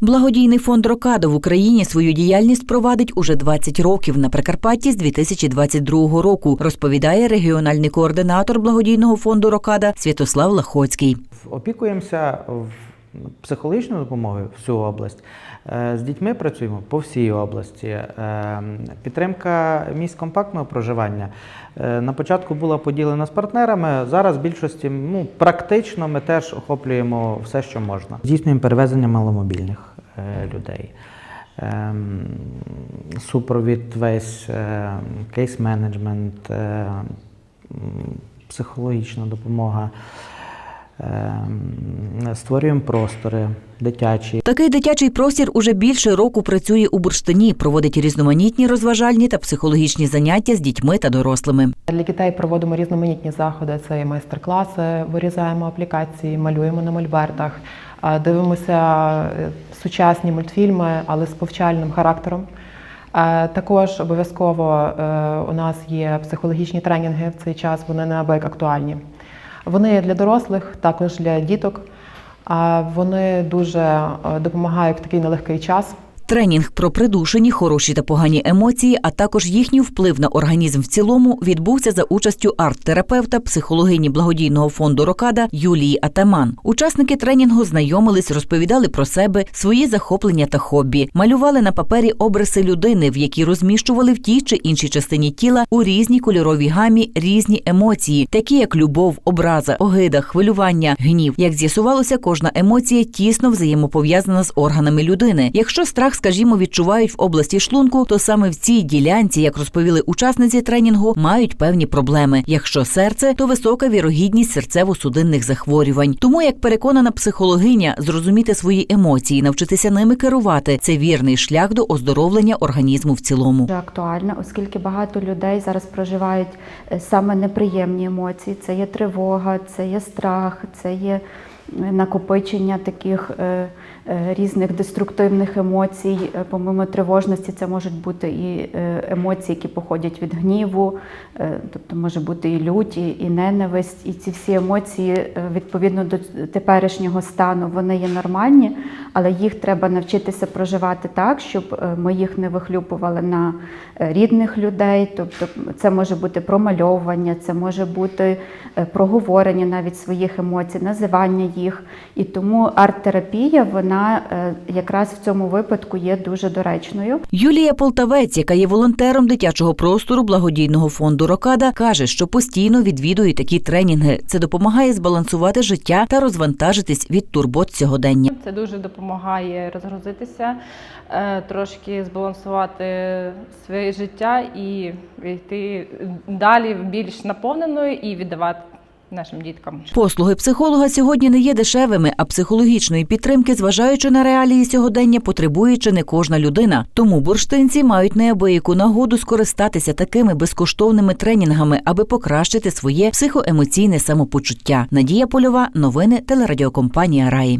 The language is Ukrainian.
Благодійний фонд Рокада в Україні свою діяльність провадить уже 20 років на Прикарпатті з 2022 року, розповідає регіональний координатор благодійного фонду Рокада Святослав Лахоцький. Опікуємося психологічною допомогою всю область. Е, З дітьми працюємо по всій області. Е, Підтримка місць компактного проживання е, на початку була поділена з партнерами. Зараз в більшості ну, практично ми теж охоплюємо все, що можна. Здійснюємо перевезення маломобільних людей. Ем, Супровід весь, кейс-менеджмент, психологічна допомога. Ем, Створюємо простори дитячі. Такий дитячий простір уже більше року працює у Бурштині, проводить різноманітні розважальні та психологічні заняття з дітьми та дорослими. Для дітей проводимо різноманітні заходи. Це і майстер-класи, вирізаємо аплікації, малюємо на мольбертах, дивимося е, сучасні мультфільми, але з повчальним характером. Також обов'язково е, у нас є психологічні тренінги в цей час, вони неабияк актуальні. Вони є для дорослих, також для діток. Вони дуже е, допомагають в такий нелегкий час. Тренінг про придушені, хороші та погані емоції, а також їхній вплив на організм в цілому відбувся за участю арт-терапевта, психологині благодійного фонду Рокада Юлії Атаман. Учасники тренінгу знайомились, розповідали про себе, свої захоплення та хобі, малювали на папері обриси людини, в які розміщували в тій чи іншій частині тіла у різній кольоровій гамі різні емоції, такі як любов, образа, огида, хвилювання, гнів. Як з'ясувалося, кожна емоція тісно взаємопов'язана з органами людини. Якщо страх, скажімо, відчувають в області шлунку, то саме в цій ділянці, як розповіли учасниці тренінгу, мають певні проблеми. Якщо серце, то висока вірогідність серцево-судинних захворювань. Тому, як переконана психологиня, зрозуміти свої емоції, навчитися ними керувати це вірний шлях до оздоровлення організму в цілому. дуже актуальна, оскільки багато людей зараз проживають е, саме неприємні емоції. Це є тривога, це є страх, це є е, накопичення таких е, різних деструктивних емоцій. Е, Помимо тривожності, це можуть бути і е, емоції, які походять від гніву, е, тобто може бути і лють, і, ненависть. І ці всі емоції е, відповідно до теперішнього стану вони є нормальні, але їх треба навчитися проживати так, щоб е, ми їх не вихлюпували на е, рідних людей. Тобто це може бути промальовування, це може бути е, проговорення навіть своїх емоцій, називання їх. І тому арт-терапія, вона е, якраз в цьому випадку є дуже доречною. Юлія Полтавець, яка є волонтером дитячого простору благодійного фонду Рокада, каже, що постійно відвідує такі тренінги. Це допомагає збалансувати життя та розвантажитись від турбот сьогодення. Це дуже допомагає розгрузитися, е, трошки збалансувати своє життя і йти далі більш наповненою і віддавати нашим діткам. Послуги психолога сьогодні не є дешевими, а психологічної підтримки, зважаючи на реалії сьогодення, потребує чи не кожна людина. Тому бурштинці мають неабияку нагоду скористатися такими безкоштовними тренінгами, аби покращити своє психоемоційне самопочуття. Надія Польова, новини телерадіокомпанія Раї.